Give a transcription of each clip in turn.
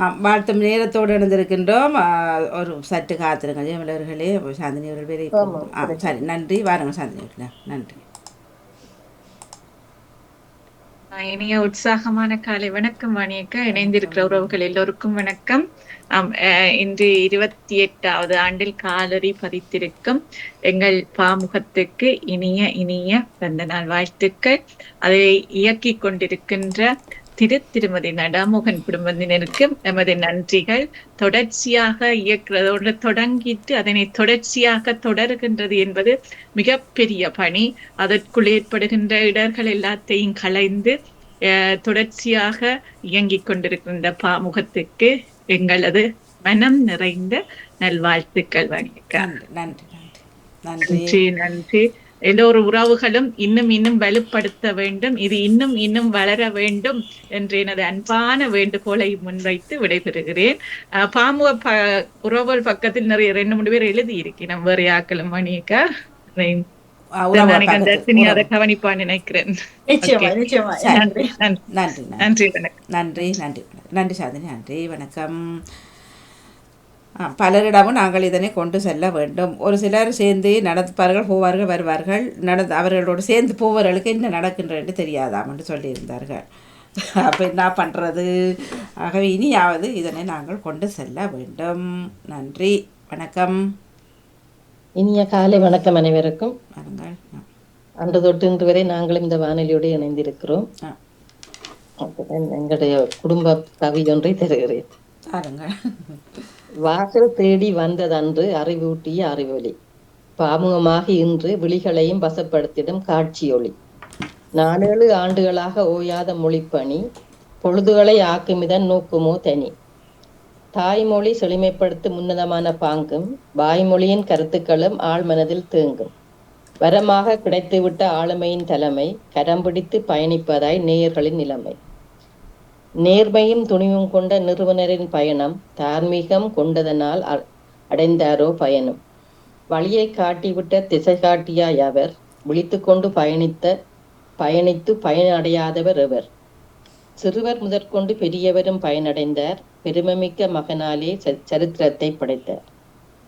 வாழ்த்தும் நேரத்தோடு இணைந்திருக்கின்றோம் ஒரு சற்று காத்திருங்க ஜெயமலர்களே சாந்தினி அவர்கள் வேலை ஆ சரி. நன்றி. வாருங்க சாந்தினி அவர்களே. நன்றி. இனிய உற்சாகமான காலை வணக்கம் வாணியக்க. இணைந்திருக்கிற உறவுகள் எல்லோருக்கும் வணக்கம். இன்று இருபத்தி எட்டாவது ஆண்டில் காலடி பதித்திருக்கும் எங்கள் பாமுகத்துக்கு இனிய இனிய பிறந்த நாள் வாழ்த்துக்கள். அதை இயக்கிக் கொண்டிருக்கின்ற திரு திருமதி நடாமோகன் குடும்பத்தினருக்கு நமது நன்றிகள். தொடர்ச்சியாக இயக்குறதோடு தொடங்கிட்டு அதனை தொடர்ச்சியாக தொடருகின்றது என்பது மிகப்பெரிய பணி. அதற்குள் ஏற்படுகின்ற இடர்கள் எல்லாத்தையும் களைந்து அஹ், தொடர்ச்சியாக இயங்கிக் கொண்டிருக்கின்ற பாமுகத்துக்கு எங்களது மனம் நிறைந்த நல்வாழ்த்துக்கள் வணக்கம். நன்றி. நன்றி. நன்றி நன்றி. நன்றி எல்லோரு உறவுகளும் இன்னும் இன்னும் வலுப்படுத்த வேண்டும். இது இன்னும் இன்னும் வளர வேண்டும் என்று எனது அன்பான வேண்டுகோளை முன்வைத்து விடைபெறுகிறேன். பாமுக ப உறவுகள் பக்கத்தில் நிறைய ரெண்டு மூணு பேர் எழுதி இருக்கிறேன் வேற யாக்களும் மணியக்கா? நன்றி. நன்றி நன்றி. நன்றி வணக்கம். நன்றி வணக்கம். பலரிடமும் நாங்கள் இதனை கொண்டு செல்ல வேண்டும். ஒரு சிலர் சேர்ந்து நடப்பார்கள் போவார்கள் வருவார்கள். நடந்து அவர்களோடு சேர்ந்து போவர்களுக்கு என்ன நடக்கின்றது தெரியாதாம் என்று சொல்லியிருந்தார்கள். அப்போ என்ன பண்ணுறது ஆகவே இனியாவது இதனை நாங்கள் கொண்டு செல்ல வேண்டும். நன்றி. வணக்கம். இனிய காலை வணக்கம் அனைவருக்கும். வாருங்கள் ஆ, அன்று தொட்டு இன்று வரை நாங்களும் இந்த வானொலியோடு இணைந்திருக்கிறோம். எங்களுடைய குடும்ப கவி ஒன்றை தருகிறேன். வாசல் தேடி வந்ததன்று அறிவூட்டிய அறிவொலி பாமுகமாக இன்று விழிகளையும் வசப்படுத்திடும் காட்சியொளி. நாலேழு ஆண்டுகளாக ஓயாத மொழிப்பணி பொழுதுகளை ஆக்குமிதன் நோக்குமோ தனி. தாய்மொழி செழுமைப்படுத்தும் உன்னதமான பாங்கும் வாய்மொழியின் கருத்துக்களும் ஆழ்மனதில் தேங்கும். வரமாக கிடைத்துவிட்ட ஆளுமையின் தலைமை கரம் பிடித்து பயணிப்பதாய் நேயர்களின் நிலைமை. நேர்மையும் துணிவும் கொண்ட நிறுவனரின் பயணம் தார்மீகம் கொண்டதனால் அ- அடைந்தாரோ பயணம். வழியை காட்டிவிட்ட திசை காட்டியாய் அவர் விழித்துக்கொண்டு பயணித்த பயணித்து பயனடையாதவர் எவர்? சிறுவர் முதற்கொண்டு பெரியவரும் பயனடைந்தார் பெருமைமிக்க மகனாலே ச- சரித்திரத்தை படைத்தார்.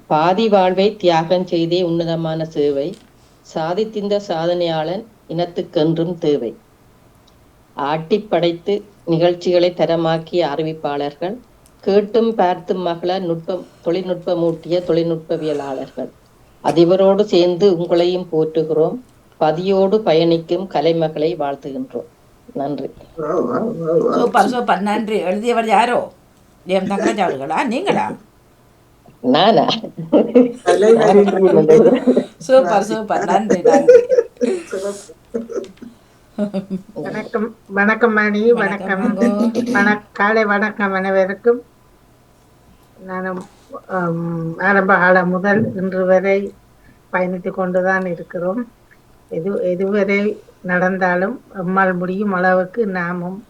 பாதி வாழ்வை தியாகம் செய்தே உன்னதமான சேவை சாதித்திந்த சாதனையாளன் இனத்துக்கென்றும் தேவை. ஆட்டி படைத்து நிகழ்ச்சிகளை தரமாக்கிய அறிவிப்பாளர்கள் கேட்டும் பார்த்தும் மகள நுட்பம் தொழில்நுட்பமூட்டிய தொழில்நுட்பவியலாளர்கள். அதிபரோடு சேர்ந்து உங்களையும் போற்றுகிறோம். பதியோடு பயணிக்கும் கலைமகளை வாழ்த்துகின்றோம். நன்றி. Super super. நன்றி. எழுதியவர் யாரோ? எம் தங்கராஜ் அவர்களா நீங்களா? நானா? Super super. நன்றி நன்றி. வணக்கம் வணக்கம் மணி வணக்கம். வணக்கம். வணக் காலை வணக்கம் அனைவருக்கும். நானும் ஆரம்ப காலம் முதல் இன்று வரை பயணித்துக் கொண்டுதான் இருக்கிறோம். எது எதுவரை நடந்தாலும் நம்மால் முடியும் அளவுக்கு நாமும்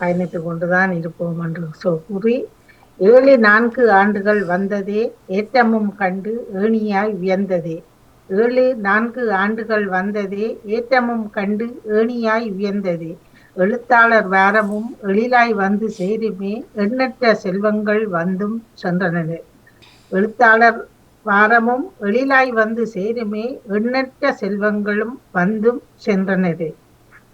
பயணித்துக் கொண்டுதான் இருப்போம் என்று சொ கூறி ஏழு நான்கு ஆண்டுகள் வந்ததே ஏற்றமும் கண்டு ஏணியாய் வியந்ததே. ஏழு நான்கு ஆண்டுகள் வந்ததே ஏற்றமும் கண்டு ஏணியாய் உயர்ந்ததே. எழுத்தாளர் வாரமும் எழிலாய் வந்து சேருமே எண்ணற்ற செல்வங்கள் வந்தும் சென்றனது எழுத்தாளர் வாரமும் எழிலாய் வந்து சேருமே எண்ணற்ற செல்வங்களும் வந்தும் சென்றனது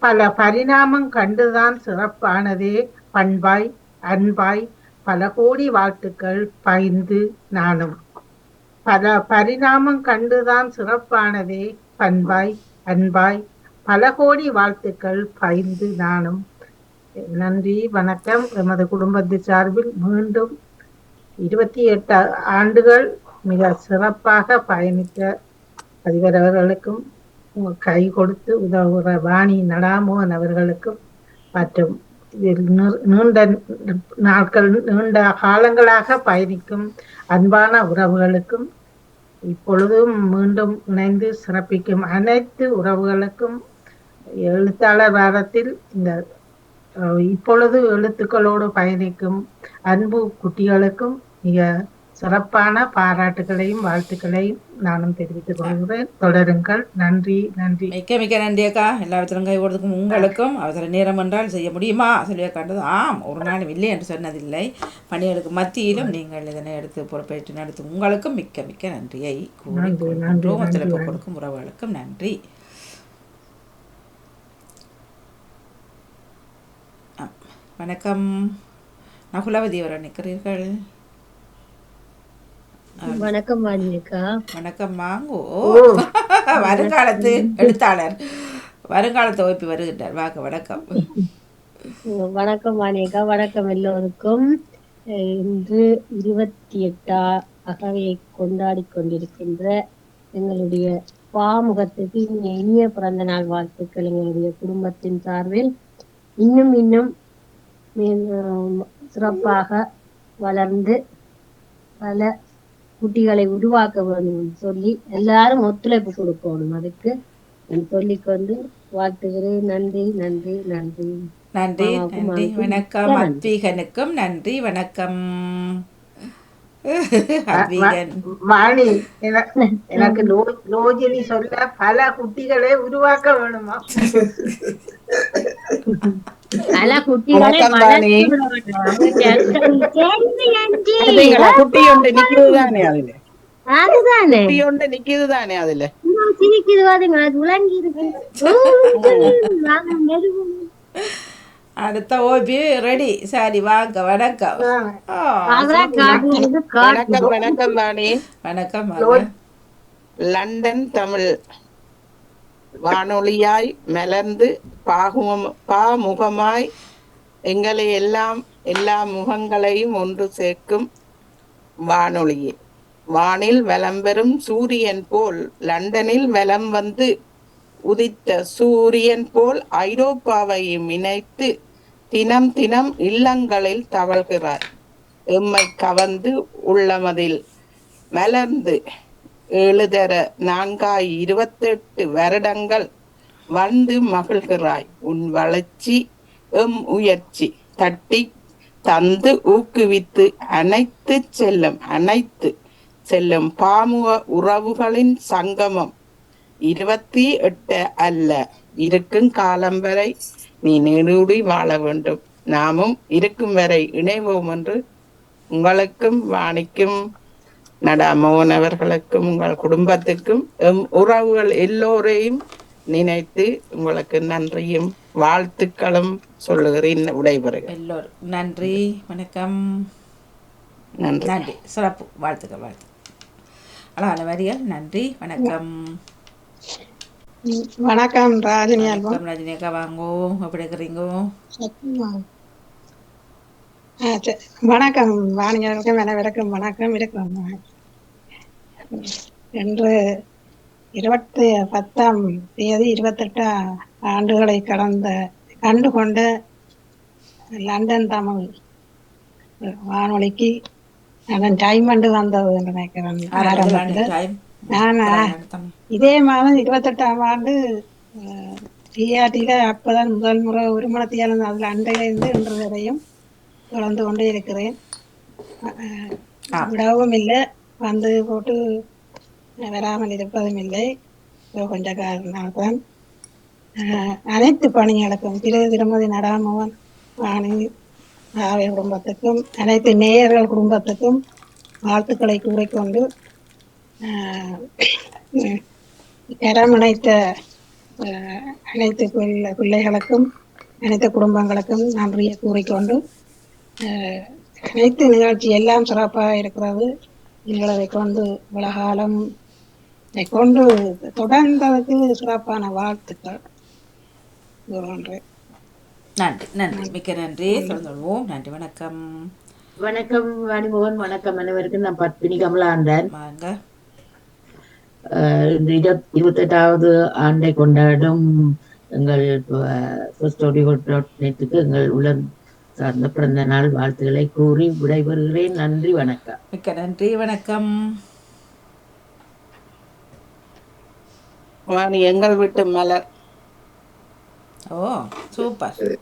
பல பரிணாமம் கண்டுதான் சிறப்பானதே பண்பாய் அன்பாய் பல கோடி வாழ்த்துக்கள் பயிந்து நானும். பல பரிணாமம் கண்டுதான் சிறப்பானதே. பண்பாய் அன்பாய் பல கோடி வாழ்த்துக்கள் பகிர்ந்து நானும். நன்றி வணக்கம். எமது குடும்பத்து சார்பில் மீண்டும் இருபத்தி எட்டு ஆண்டுகள் மிக சிறப்பாக பயணித்த அதிபர் அவர்களுக்கும் கை கொடுத்து உதவுகிற வாணி நடாமோகன் அவர்களுக்கும் மற்றும் நீண்ட நாட்கள் நீண்ட காலங்களாக பயணிக்கும் அன்பான உறவுகளுக்கும் இப்பொழுதும் மீண்டும் இணைந்து சிறப்பிக்கும் அனைத்து உறவுகளுக்கும் எழுத்தாளர் வாரத்தில் இந்த இப்பொழுது எழுத்துக்களோடு பயணிக்கும் அன்பு குட்டிகளுக்கும் மிக சிறப்பான பாராட்டுகளையும் வாழ்த்துக்களையும் நானும் தெரிவித்துக் கொள்கிறேன். தொடருங்கள். நன்றி நன்றி. மிக்க மிக்க நன்றி அக்கா. எல்லாத்திலும் கை கொடுத்துக்கும் உங்களுக்கும் அவசர நேரம் என்றால் செய்ய முடியுமா? சொல்லி கண்டது ஆம் ஒரு நாளும் இல்லை என்று சொன்னதில்லை. பணிகளுக்கு மத்தியிலும் நீங்கள் இதனை எடுத்து பொறுப்பேற்று நடத்தும் உங்களுக்கும் மிக்க மிக்க நன்றியை ஒத்துழைப்பு. கொடுக்கும் உறவுகளுக்கும் நன்றி. வணக்கம். நகுலவதி அவர் நிற்கிறீர்கள். வணக்கம் வணக்கம் வாங்கோ வருங்காலத்து எழுத்தாளர். வருங்காலத்தை ஓப்பி வருகின்றார். வாங்க வணக்கம். வணக்கம் வாணியக்கா வணக்கம் எல்லோருக்கும். இன்று இருபத்தி எட்டா அகவையை கொண்டாடி கொண்டிருக்கின்ற எங்களுடைய பாமுகத்துக்கு இனிய இனிய பிறந்த நாள் வாழ்த்துக்கள் எங்களுடைய குடும்பத்தின் சார்பில். இன்னும் இன்னும் சிறப்பாக வளர்ந்து பல குட்டிகளை உருவாக்க வேண்டும் சொல்லி எல்லாரும் ஒத்துழைப்பு கொடுக்கணும். அதுக்கு சொல்லிக்கொண்டு வாழ்த்துகிறேன். நன்றி நன்றி நன்றி. நன்றி நன்றி. வணக்கம். அத்வீகனுக்கும் நன்றி. வணக்கம். வாணி என- எனக்கு லோ- லோஜினி சொல்ல பல குட்டிகளை உருவாக்க வேணுமா பல குட்டிகளை வணக்கம் வாணி. வளர்த்து விட வேண்டும். சரி, நன்றி. அதுங்களா, குட்டி ஒன்று நிக்குது தானே அதுல அதுதானே குட்டி ஒன்று நிக்குது தானே அதுல இன்னும் சிரிக்குது பாருங்க அது விளங்கி இருக்கு வாங்க, மெதுவா. அடுத்த ஓபி ரெடி சரி வாங்க வணக்கம். வணக்கம் வணக்கம் வாணி. வணக்கம் லண்டன் தமிழ். வானொலியாய் மலர்ந்து பாகுமம் பாமுகமாய் எங்களை எல்லாம் எல்லா முகங்களையும் ஒன்று சேர்க்கும் வானொலியே. வானில் வலம் பெறும் சூரியன் போல் லண்டனில் வலம் வந்து உதித்த சூரியன் போல் ஐரோப்பாவையும் இணைத்து தினம் தினம் இல்லங்களில் தவழ்கிறாய் எம்மை கவர்ந்து உள்ளமதில் மலர்ந்து எழுதர நான்காய் இருபத்தெட்டு வருடங்கள் வந்து மகிழ்கிறாய். உன் வளர்ச்சி எம் உயர்ச்சி தட்டி தந்து ஊக்குவித்து அனைத்து செல்லும் அனைத்து செல்லும் பாமுக உறவுகளின் சங்கமம் இருபத்தி எட்டு அல்ல. இருக்கும் காலம் வரை நீ நீடூடி வாழ வேண்டும். நாமும் இருக்கும் வரை இணைவோம் என்று உங்களுக்கும் வாணிக்கும் நடாமோகன் அவர்களுக்கும் உங்கள் குடும்பத்துக்கும் எம் உறவுகள் எல்லோரையும் நினைத்து உங்களுக்கு நன்றியும் வாழ்த்துக்களும் சொல்லுகிறேன். விடைபெறுகிறேன் எல்லோரும் நன்றி வணக்கம். நன்றி. நன்றி. சிறப்பு. வாழ்த்துக்கள் வாழ்த்து அழகான வரிகள். நன்றி வணக்கம். வணக்கம் ராஜினி வணக்கம் ரஜினி அக்கா. வாங்கோ எப்படி இருக்கிறீங்கோ. வணக்கம். வாணியர்களுக்கும் அனைவருக்கும் வணக்கம். இருக்கும் இன்று இருபத்தி பத்தாம் தேதி இருபத்தெட்டாம் ஆண்டுகளை கடந்த கண்டு கொண்ட லண்டன் தமிழ் வானொலிக்கு டைம் வந்து வந்தது என்று நினைக்கிறேன். இதே மாதம் இருபத்தெட்டாம் ஆண்டு டிஆர்டியில அப்பதான் முதல் முறை ஒரு மணத்தியாலும் அதில் அண்டையிலிருந்து இன்று வரையும் தொடர்ந்து கொண்டே இருக்கிறேன். விடவும் இல்லை. வந்து போட்டு வராமல் இருப்பதும் இல்லை. கொஞ்ச காரணம் தான் அஹ், அனைத்து பணிகளுக்கும் திரு திருமதி நடாமோகன் வாணி ஆவை குடும்பத்துக்கும் அனைத்து நேயர்கள் குடும்பத்துக்கும் வாழ்த்துக்களை கூறிக்கொண்டு ஆஹ் அனைத்து பிள்ளை பிள்ளைகளுக்கும் அனைத்து குடும்பங்களுக்கும் நன்றியை கூறிக்கொண்டு அனைத்து நிகழ்ச்சி எல்லாம் சிறப்பாக இருக்கிறது. எங்களை கொண்டு உலகாலம் கொண்டு தொடர்ந்ததுக்கு சிறப்பான வாழ்த்துக்கள். நன்றி நன்றி. மிக்க நன்றி. கொள்வோம் நன்றி வணக்கம். வணக்கம் வாணிமோகன் வணக்கம் அனைவருக்கும். நான் பத்மினி கமலாண்டன் வாங்க இந்த இருபத் இருபத்தெட்டாவது ஆண்டை கொண்டாடும் எங்கள் நெட்டுக்கு எங்கள் உலர் சார்ந்த பிறந்த நாள் வாழ்த்துக்களை கூறி விடைபெறுகிறேன். நன்றி வணக்கம். மிக்க நன்றி வணக்கம். வாணி எங்கள் வீட்டு மலர். ஓ சூப்பர்.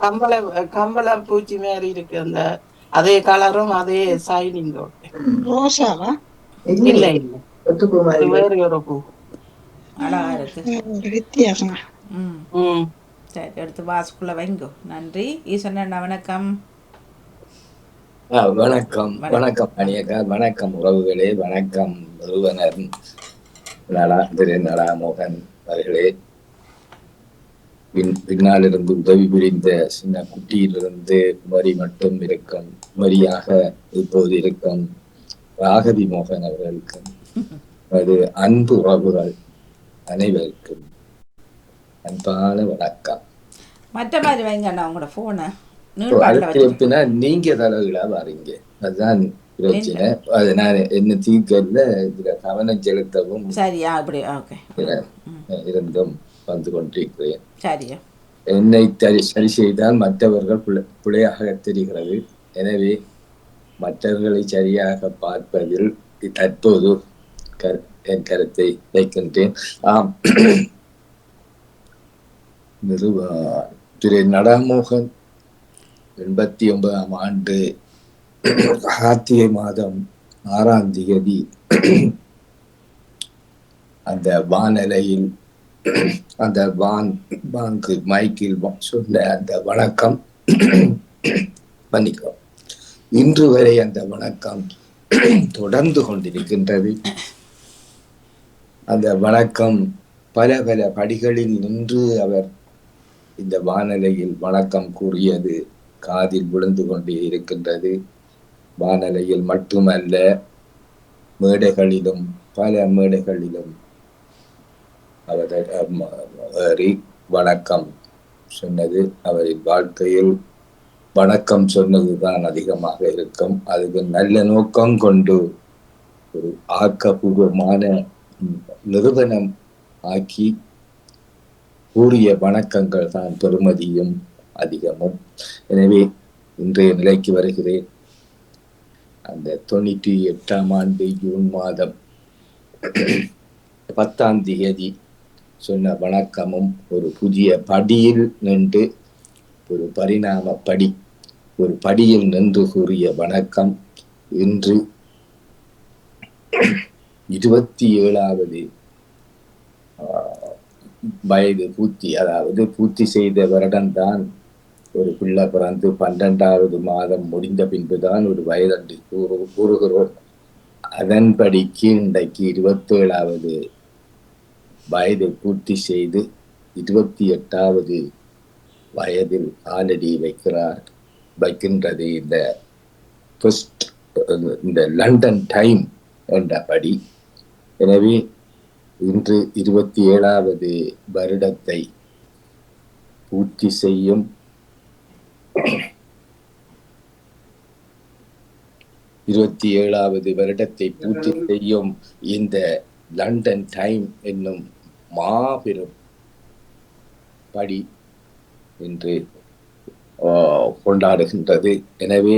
கம்பள கம்பள பூச்சி மாதிரி இருக்கு அந்த அதே கலரும் அதே சைனிங் ரோசாவா? வித்தியாசமா. சரி எடுத்து வாசுக்குள்ள வைங்கோ. நன்றி. அண்ணா வணக்கம். வணக்கம். வணக்கம். அணியக்கா வணக்கம் உறவுகளே. வணக்கம் நிறுவனர். நலா திரு நலா மோகன் அவர்களே. பின் பின்னால் இருந்து உதவி புரிந்த சின்ன குட்டியிலிருந்து குமரி மட்டும் இருக்கும். குமரியாக இப்போது இருக்கும். ராகவி மோகன் அவர்களுக்கும் அது அன்பு உறவுகள் அனைவருக்கும் அன்பான வணக்கம். மற்ற மாதிரி வைங்க அண்ணா உங்களோட வச்சு எப்படின்னா நீங்க தலைகளா வரீங்க. அதுதான் பிரச்சனை. அது நான் என்ன தீர்க்கல இதுல கவனம் செலுத்தவும் சரியா அப்படி ஓகே இருந்தும் வந்து கொண்டிருக்கிறேன். சரியா. என்னை சரி சரி செய்தால் மற்றவர்கள் பிழை- பிழையாக தெரிகிறது. எனவே மற்றவர்களை சரியாக பார்ப்பதில் தற்போது கரு- என் கருத்தை வைக்கின்றேன். ஆம். நிறுவ திரு நடாமோகன் எண்பத்தி ஒன்பதாம் ஆண்டு கார்த்திகை மாதம் ஆறாம் தேதி அந்த வானலையில் அந்த வான் வாங்கு மைக்கில் சொன்ன அந்த வணக்கம் பண்ணிக்கிறோம் இன்று வரை அந்த வணக்கம் தொடர்ந்து கொண்டிருக்கின்றது அந்த வணக்கம் பல பல படிகளில் நின்று அவர் இந்த வானலையில் வணக்கம் கூறியது காதில் விழுந்து கொண்டே இருக்கின்றது வானலையில் மட்டுமல்ல மேடைகளிலும் பல மேடைகளிலும் அவர் ஏறி வணக்கம் சொன்னது அவரின் வாழ்க்கையில் வணக்கம் சொன்னதுதான் அதிகமாக இருக்கும். அதுக்கு நல்ல நோக்கம் கொண்டு ஒரு ஆக்கப்பூர்வமான நிறுவனம் ஆக்கி கூறிய வணக்கங்கள் தான் பெருமதியும் அதிகமும். எனவே இன்றைய நிலைக்கு வருகிறேன். அந்த தொண்ணூற்றி எட்டாம் ஆண்டு ஜூன் மாதம் பத்தாம் தேதி சொன்ன வணக்கமும் ஒரு புதிய படியில் நின்று ஒரு பரிணாம படி ஒரு படியில் நின்று கூறிய வணக்கம். இன்று இருபத்தி ஏழாவது வயது பூர்த்தி அதாவது பூர்த்தி செய்த வருடம்தான் ஒரு பிள்ளை பிறந்து பன்னெண்டாவது மாதம் முடிந்த பின்புதான் ஒரு வயதன்று கூறு கூறுகிறோம். அதன்படிக்கு இன்றைக்கு இருபத்தேழாவது வயதை பூர்த்தி செய்து இருபத்தி எட்டாவது வயதில் காலடி வைக்கிறார் வைக்கின்றது இந்த ஃபர்ஸ்ட் இந்த லண்டன் டைம் என்றபடி. எனவே இன்று இருபத்தி ஏழாவது வருடத்தை பூர்த்தி செய்யும் இருபத்தி ஏழாவது வருடத்தை பூர்த்தி செய்யும் இந்த லண்டன் டைம் என்னும் மாபெரும் படி என்று கொண்டாடுகின்றது. எனவே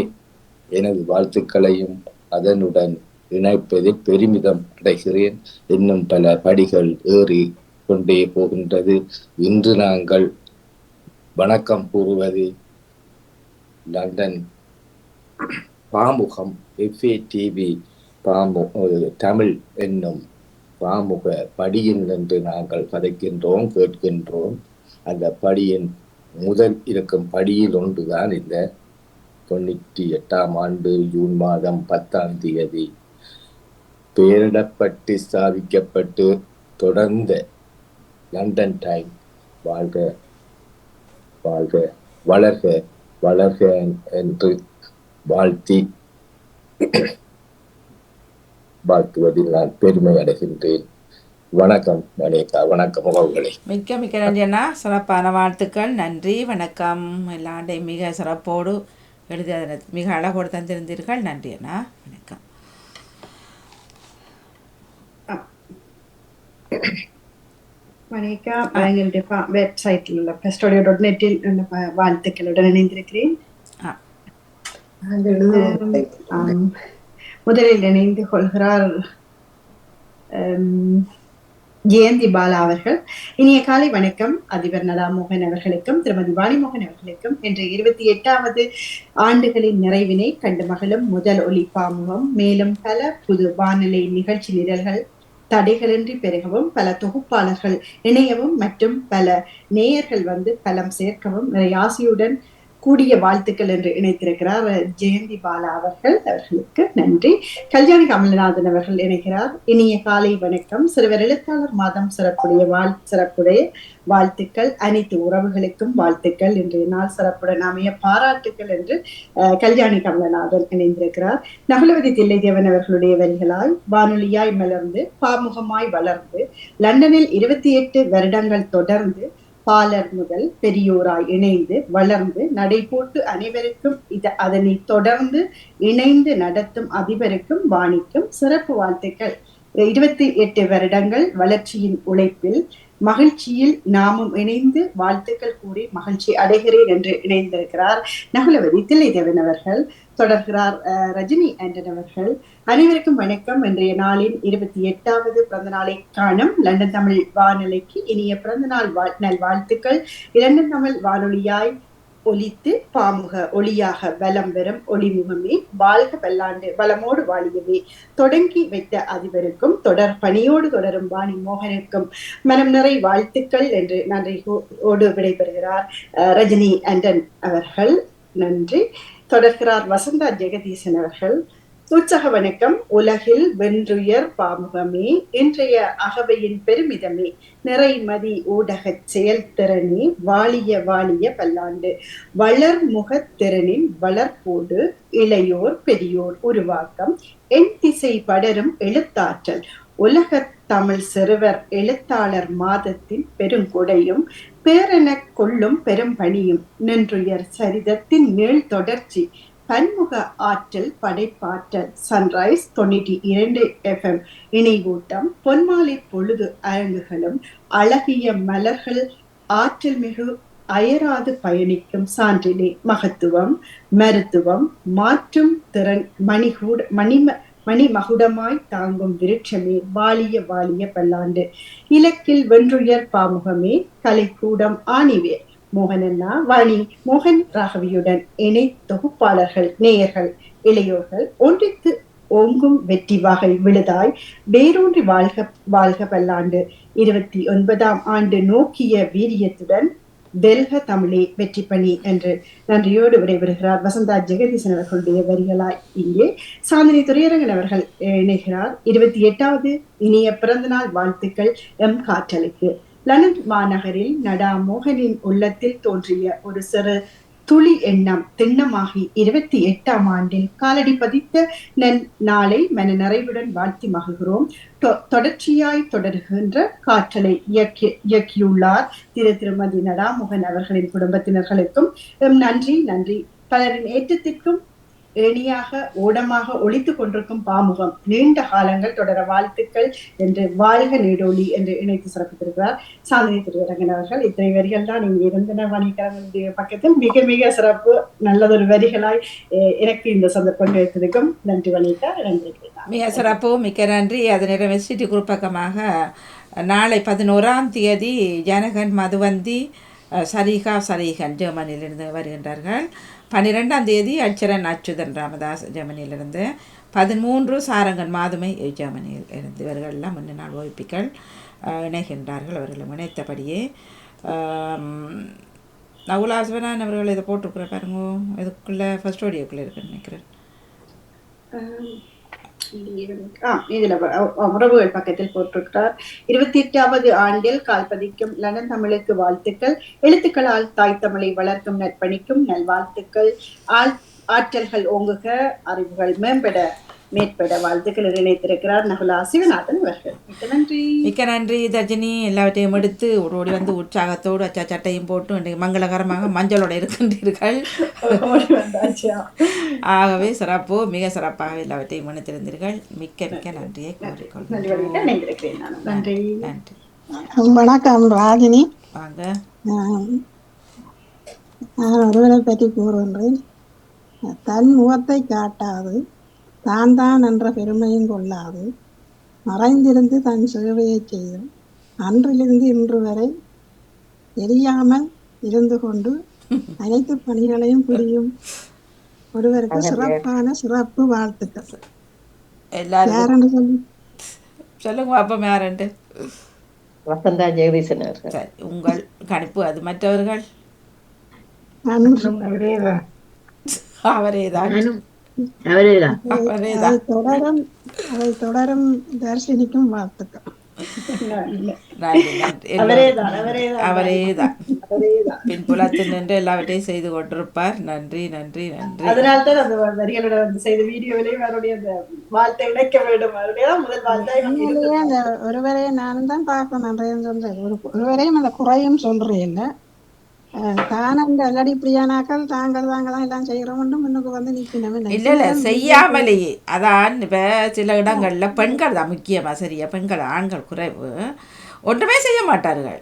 எனது வாழ்த்துக்களையும் அதனுடன் இணைப்பதில் பெருமிதம் அடைகிறேன். இன்னும் பல படிகள் ஏறி கொண்டே போகின்றது. இன்று நாங்கள் வணக்கம் கூறுவது London Pamugam FA TV Pamu Tamil என்னும் பாமுக படியில் நின்று நாங்கள் கதைக்கின்றோம் கேட்கின்றோம். அந்த படியின் முதல் இருக்கும் படியில் ஒன்றுதான் இந்த தொண்ணூற்றி எட்டாம் ஆண்டு ஜூன் மாதம் பத்தாம் தேதி பேரிடப்பட்டு ஸ்தாபிக்கப்பட்டு தொடர்ந்த லண்டன் டைம் வாழ்க வாழ்க வளர்க வளர்க என்று வாழ்த்தி வாழ்த்துவதில் நான் பெருமை அடைகின்றேன். வணக்கம் மணியக்கா வணக்கம் உறவுகளே. மிக்க மிக்க நன்றி அண்ணா. சிறப்பான வாழ்த்துக்கள். நன்றி வணக்கம். எல்லாண்டையும் மிக சிறப்போடு எழுதி மிக அழகோடு தந்திருந்தீர்கள். நன்றி அண்ணா. வணக்கம். வணக்கா எங்களுடைய வெப்சைட்டில் உள்ள பெஸ்டோடியோ டாட் நெட்டில் வாழ்த்துக்களுடன் இணைந்திருக்கிறேன். முதலில் இணைந்து கொள்கிறார் ஜெயந்தி பாலா அவர்கள் இனிய காலை வணக்கம். அதிபர் நலா மோகன் அவர்களுக்கும் திருமதி வாணிமோகன் அவர்களுக்கும் என்ற இருபத்தி எட்டாவது ஆண்டுகளின் நிறைவினை கண்டு மகளும் முதல் ஒலிப்பாமுகம். மேலும் பல புது வானிலை நிகழ்ச்சி நிரல்கள் தடைகளின்றி பெருகவும் பல தொகுப்பாளர்கள் இணையவும் மற்றும் பல நேயர்கள் வந்து பலம் சேர்க்கவும் நிறைய ஆசையுடன் கூடிய வாழ்த்துக்கள் என்று இணைத்திருக்கிறார் ஜெயந்தி பாலா அவர்கள். அவர்களுக்கு நன்றி. கல்யாணி கமலநாதன் அவர்கள் இணைகிறார். இனிய காலை வணக்கம். சிறுவர் எழுத்தாளர் மாதம் சிறப்புடைய வாழ் சிறப்புடைய வாழ்த்துக்கள். அனைத்து உறவுகளுக்கும் வாழ்த்துக்கள். இன்றைய நாள் சிறப்புடன் அமைய பாராட்டுக்கள் என்று அஹ், கல்யாணி கமலநாதன் இணைந்திருக்கிறார். நகுலவதி தில்லைதேவன் அவர்களுடைய வரிகளால் வானொலியாய் மலர்ந்து பாமுகமாய் வளர்ந்து லண்டனில் இருபத்தி எட்டு வருடங்கள் தொடர்ந்து பாலர் முதல் பெரியோராய் இணைந்து வளர்ந்து நடைபோட்டு அனைவருக்கும் இத அதனை தொடர்ந்து இணைந்து நடத்தும் அதிபருக்கும் வாணிக்கும் சிறப்பு வாழ்த்துக்கள். இருபத்தி எட்டு வருடங்கள் வளர்ச்சியின் உழைப்பில் மகிழ்ச்சியில் நாமும் இணைந்து வாழ்த்துக்கள் கூறி மகிழ்ச்சி அடைகிறேன் என்று இணைந்திருக்கிறார் நகுலவதி தில்லைதேவன் அவர்கள் தொடர்கிறார் அஹ், ரஜினி ஆண்டன் அவர்கள். அனைவருக்கும் வணக்கம். இன்றைய நாளின் இருபத்தி எட்டாவது பிறந்த நாளை காணும் லண்டன் தமிழ் வானொலிக்கு இனிய பிறந்த நாள் வாழ் நல் வாழ்த்துக்கள் லண்டன் தமிழ் வானொலியாய் ஒலித்து பாமுக ஒளியாக வலம் வரும் ஒளிமுகமே வாழ்க பல்லாண்டு வளமோடு வாழியவே. தொடங்கி வைத்த அதிபருக்கும் தொடர் பணியோடு தொடரும் வாணி மோகனுக்கும் மனம் நிறை வாழ்த்துக்கள் என்று நன்றி ஓடு விடைபெறுகிறார் ரஜினி அண்டன் அவர்கள். நன்றி. தொடர்கிறார் வசந்தா ஜெகதீசன் அவர்கள். உற்சக வணக்கம் உலகில் வென்றுயர் பாமுகமே. இன்றைய அகவையின் பெருமிதமே. நிறைமதி ஊடகச் செயல்திறனே வாழிய வாழிய பல்லாண்டு. வளர்முகத் திறனின் வளர்ப்போடு இளையோர் பெரியோர் உருவாக்கம். என் திசை படரும் எழுத்தாற்றல். உலகத் தமிழ் சிறுவர் எழுத்தாளர் மாதத்தின் பெருங்கொடையும் பேரெனக் கொள்ளும் பெரும் பணியும் நின்றுயர் சரிதத்தின் நீள் தொடர்ச்சி. பன்முக ஆற்றல் படைப்பாற்றல் சன்ரைஸ் தொண்ணூற்றி இரண்டு எஃப்எம் இணைவூட்டம் பொன்மாலை பொழுது அரங்குகளும் அழகிய மலர்கள் ஆற்றல் மிகு அயராது பயணிக்கும் சான்றிலே மகத்துவம் மருத்துவம் மாற்றும் திறன் மணிகூட மணிம மணிமகுடமாய் தாங்கும் விருட்சமே வாலிய வாலிய பல்லாண்டு. இலக்கில் வென்றுயர் பாமுகமே கலைக்கூடம் ஆணிவேர். மோகனண்ணா வாணி மோகன் ராகவியுடன் இணை தொகுப்பாளர்கள் நேயர்கள் இளையோர்கள் ஒன்றித்து ஓங்கும் வெற்றி வாகை விழுதாய். வேரூன்றி வாழ்க வாழ்க பல்லாண்டு இருபத்தி ஒன்பதாம் ஆண்டு நோக்கிய வீரியத்துடன் வெல்க தமிழே வெற்றி பணி என்று நன்றியோடு விடைபெறுகிறார் வசந்தா ஜெகதீசன் அவர்களுடைய வரிகளாய் இங்கே. சாந்தினி துரையரங்கன் அவர்கள் இணைகிறார். இருபத்தி எட்டாவது இனிய பிறந்தநாள் வாழ்த்துக்கள் எம் காற்றலுக்கு. லண்டன் மாநகரில் நடா மோகனின் உள்ளத்தில் தோன்றிய ஒரு சிறு துளி எண்ணம் திண்ணமாகி இருபத்தி எட்டாம் ஆண்டில் காலடி பதித்த நன் நாளை மன நிறைவுடன் வாழ்த்தி மகிழ்கிறோம். தொ- தொடர்ச்சியாய் தொடர்கின்ற காற்றலை இயக்கி இயக்கியுள்ளார் திரு திருமதி நடாமோகன் அவர்களின் குடும்பத்தினர்களுக்கும் நன்றி நன்றி. பலரின் ஏற்றத்திற்கும் ஏணியாக ஓடமாக ஒழித்துக் கொண்டிருக்கும் பாமுகம் நீண்ட காலங்கள் தொடர வாழ்த்துக்கள் என்று வாழ்க நீடோலி என்று இணைத்து சிறப்பித்திருக்கிறார். சாந்தினி திருவரங்கன் அவர்கள் இத்தனை வரிகள் தான் இங்கே இருந்தன வணிகரங்களுடைய பக்கத்தில். மிக மிக சிறப்பு நல்லதொரு வரிகளாய் அஹ், எனக்கு இந்த சந்தர்ப்பம் கிடைத்ததுக்கும் நன்றி வணிகா நன்றி மிக சிறப்பு மிக்க நன்றி. அது நேரம் எஸ்டிடி குரூப்பக்கமாக நாளை பதினோராம் தேதி ஜனகன் மதுவந்தி சரிகா சரிகன் ஜெர்மனியிலிருந்து வருகின்றார்கள். பன்னிரெண்டாம் தேதி அச்சரன் அச்சுதன் ராமதாஸ் ஜெர்மனியிலிருந்து. பதிமூன்று சாரங்கன் மாதுமை ஜெர்மனியில் இருந்து. இவர்களெல்லாம் முன்ன நாள் ஓய்ப்பிக்கள் இணைகின்றார்கள் அவர்களும் இணைத்தபடியே. ஆம், அவர்கள் இதை போட்டிருக்கிற பாருங்க. இதுக்குள்ளே ஃபர்ஸ்ட் ஆடியோக்குள்ளே இருக்குன்னு நினைக்கிறேன். இதுல உறவுகள் பக்கத்தில் போட்டிருக்கிறார். இருபத்தி எட்டாவது ஆண்டில் கால்பதிக்கும் லண்டன் தமிழுக்கு வாழ்த்துக்கள். எழுத்துக்களால் தாய் தமிழை வளர்க்கும் நற்பணிக்கும் நல்வாழ்த்துக்கள். ஆற்றல்கள் ஓங்குக அறிவுகள் மேம்பட. மேற்பட வாழ்த்துக்கள் நினைத்திருக்கிறார் நகுலா சிவநாதன் அவர்கள். மிக்க நன்றி. மிக்க நன்றி தர்ஜினி. எல்லாவற்றையும் எடுத்து ஓடி ஓடி வந்து உற்சாகத்தோடு அச்சா சட்டையும் போட்டு இன்றைக்கு மங்களகரமாக மஞ்சளோடு இருக்கின்றீர்கள் ஆகவே சிறப்பு மிக சிறப்பாக எல்லாவற்றையும் இணைத்திருந்தீர்கள். மிக்க மிக்க நன்றியை நன்றி. கூறிக்கொள்கிறேன் நன்றி. நன்றி. வணக்கம் ராகினி. வாங்க. நான் ஒருவரை பற்றி கூறுகின்றேன். தன் முகத்தை காட்டாது. தான் தான் என்ற பெருமையும் கொள்ளாது. மறைந்திருந்து தன் சேவையை செய்தும் அன்றிலிருந்து இன்று வரை எரியாமல் இருந்து கொண்டு அனைத்து பணிகளையும் புரியும். ஒருவருக்கு சிறப்பான சிறப்பு வாழ்த்துக்கள். எல்லாரும் சொல்லி? சொல்லுங்க அப்போ யாருண்டு வசந்தா ஜெகதீசன் அவர்கள். உங்கள் கணிப்பு அது மற்றவர்கள்? அவரே தான். தான் தொடரும் அதை தொடரும் தர்ஷினிக்கும் வாழ்த்துக்கள் அவரேதான் அவரேதான் அவரே தான் அவரேதான் பின்புலத்தில் நின்று எல்லாவற்றையும் செய்து கொண்டிருப்பார் நன்றி நன்றி நன்றி அதனால்தான் அந்த வரிகளோட செய்த வீடியோவிலேயே அவருடைய அந்த வாழ்த்தை இணைக்க வேண்டும் அவருடைய தான் முதல் வாழ்த்தா இவங்க உண்மையிலேயே அந்த ஒருவரையே நானும் தான் பார்க்க நன்றையும் சொல்றேன் ஒரு ஒருவரையும் அந்த குறையும் சொல்றேன் இல்லை தான் அந்த அல்லடி இப்படியானாக்கள் தாங்கள் தாங்கள் தான் எல்லாம் செய்கிறோம் முன்னுக்கு வந்து நிற்கணும் இல்ல இல்ல செய்யாமலேயே அதான் இப்ப சில இடங்கள்ல பெண்கள் தான் முக்கியமா சரியா? பெண்கள் ஆண்கள் குறைவு. ஒன்றுமே செய்ய மாட்டார்கள்.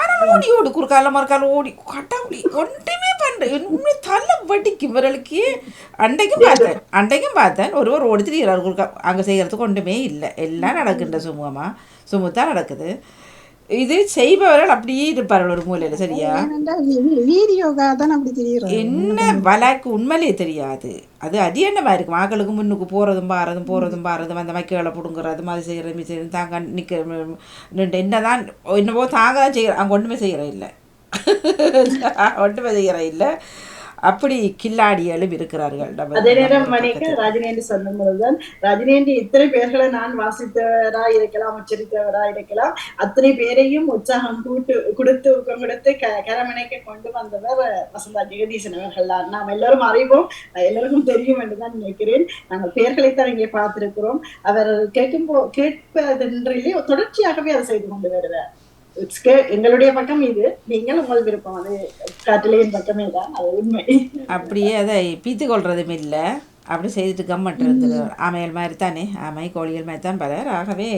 ஆனால் ஓடி ஓடி குறுக்கால மறுக்கால ஓடி கட்டாக்குடி ஒன்றுமே உண்மை தலை வடிக்கும் இவர்களுக்கு. அன்றைக்கும் பார்த்தேன் அன்றைக்கும் பார்த்தேன் ஒருவர் ஓடி திரிகிறார் குறுக்கா அங்கே செய்கிறதுக்கு ஒன்றுமே இல்லை. எல்லாம் நடக்கின்ற சுமூகமா. சுமூத்தாக நடக்குது. இது செய்பவர்கள் அப்படியே இருப்பார்கள் ஒரு மூலையில் சரியா? தான் அப்படி தெரியுறோம் என்ன வழக்கு? உண்மையிலேயே தெரியாது. அது அது என்னமா இருக்கும்? ஆக்களுக்கு முன்னுக்கு போகிறதும் பாரதும் போகிறதும் பாரதும் அந்த மைக்குகளை பிடுங்குறதும் அது செய்கிறது இது செய்கிறது தாங்க நிற்க நின்று என்னதான் என்னவோ தாங்க தான் செய்கிற அங்கே ஒன்றுமே செய்கிற இல்லை. ஒன்றுமே செய்கிற இல்லை. அப்படி கில்லாடிகளும் இருக்கிறார்கள் அதே நேரம் மணிக்கு. ரஜினேண்டி சொன்ன பொழுதுதான் ரஜினேண்டி இத்தனை பேர்களை நான் வாசித்தவரா இருக்கலாம் உச்சரித்தவரா இருக்கலாம் அத்தனை பேரையும் உற்சாகம் கூட்டு கொடுத்து ஊக்கம் கொடுத்து க கரமணைக்கு கொண்டு வந்தவர் வசந்தா ஜெகதீசன் அவர்கள் தான். நாம் எல்லாரும் அறிவோம் எல்லாருக்கும் தெரியும் என்றுதான் நினைக்கிறேன். நாங்கள் பெயர்களைத்தான் இங்கே பார்த்திருக்கிறோம். அவர் கேட்கும் போ கேட்பதென்றிலே தொடர்ச்சியாகவே அதை செய்து கொண்டு வருவார். எங்களுடைய பக்கம் இது. நீங்கள் உங்கள் விருப்பம். அது காட்டிலேயின் பக்கமே தான். அது உண்மை. அப்படியே அதை பீத்து கொள்றதுமே இல்லை. அப்படி செய்துட்டு கம்மட்டு இருந்தது ஆமையல் மாதிரி தானே ஆமை கோழிகள் மாதிரி தான் பலர். ஆகவே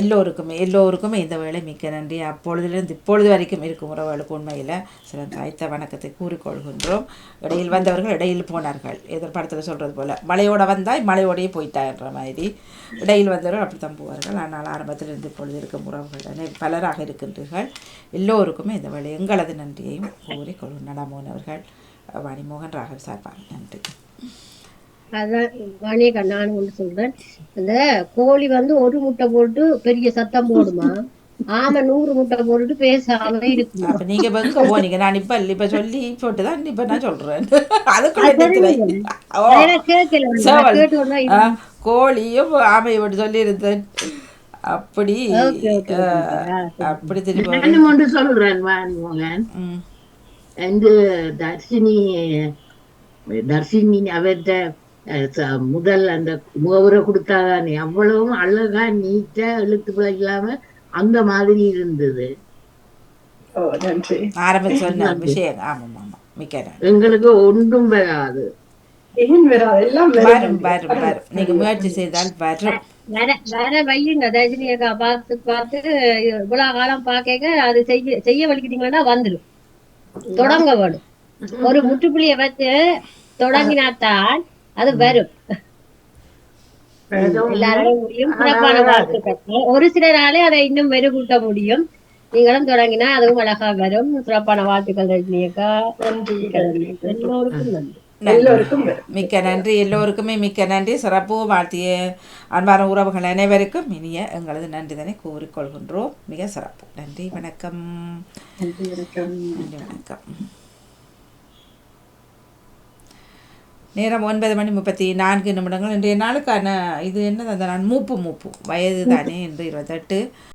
எல்லோருக்குமே எல்லோருக்குமே இந்த வேலை மிக்க நன்றி. அப்பொழுதிலிருந்து இப்பொழுது வரைக்கும் இருக்கும் உறவுகளுக்கு உண்மையில் சில தாய்த்த வணக்கத்தை கூறிக்கொள்கின்றோம். இடையில் வந்தவர்கள் இடையில் போனார்கள். எதிர்பார்த்தில் சொல்கிறது போல். மழையோட வந்தாய் மழையோடையே போயிட்டான்ற மாதிரி. இடையில் வந்தவர்கள் அப்படி தான் போவார்கள். ஆனால் ஆரம்பத்தில் இருந்து இப்பொழுது இருக்கும் உறவுகள் தானே பலராக இருக்கின்றீர்கள். எல்லோருக்குமே இந்த வேலை எங்களது நன்றியையும் கூறிக்கொள்ளும் நடாமோன் அவர்கள் வாணிமோகன் ராகவ் சார்பாக நன்றி. அதான் வாணியக்கா நான் ஒன்று சொல்றேன். அந்த கோழி வந்து ஒரு முட்டை போட்டு பெரிய சத்தம் போடுமா? ஆமை நூறு முட்டை போட்டுட்டு பேசாம இருக்குமா? நீங்க எங்க போனீங்க நான் இப்ப இப்ப சொல்லி போட்டு தான் இப்ப நான் சொல்றேன். அதுக்குள்ள கோழியும் ஆமையை மட்டும் சொல்லி இருந்தேன் அப்படி. அப்படி திரும்ப நானும் ஒன்று சொல்றேன் இந்த தர்ஷினி தர்ஷினி அவர்கிட்ட முதல் அந்த முகவரை கொடுத்தாதானே. அவ்வளவும் அழகா நீட்டா எழுத்துக்கள் இல்லாம அந்த மாதிரி இருந்தது. எங்களுக்கு ஒன்றும் வராது. நீங்க முயற்சி செய்தால் வரும். வேற வேற வையுங்க ரஜினி அக்கா பார்த்து பார்த்து இவ்வளவு காலம் பார்க்க அது செய்ய செய்ய வலிக்கிட்டீங்கன்னா வந்துடும் தொடங்க வேணும். ஒரு முற்றுப்புள்ளிய வச்சு தொடங்கினாத்தான் அது வரும். வாழ்த்துக்கள் ஒரு சிலராலே அதை இன்னும் மெருகூட்ட முடியும். நீங்களும் தொடங்கினா அதுவும் அழகா வரும். சிறப்பான வாழ்த்துக்கள் ரஜினி அக்கா. எல்லோருக்கும் நன்றி. எல்லோருக்கும் வரும் மிக்க நன்றி. எல்லோருக்குமே மிக்க நன்றி. சிறப்பு வாழ்த்திய அன்பான உறவுகள் அனைவருக்கும் இனிய எங்களது நன்றிதனை கூறிக்கொள்கின்றோம். மிக சிறப்பு. நன்றி. வணக்கம். நன்றி. வணக்கம். நன்றி. வணக்கம். நேரம் ஒன்பது மணி முப்பத்தி நான்கு நிமிடங்கள். இன்றைய நாளுக்கான இது என்னது அந்த நான் மூப்பு மூப்பு. வயது தானே என்று இருபத்தெட்டு.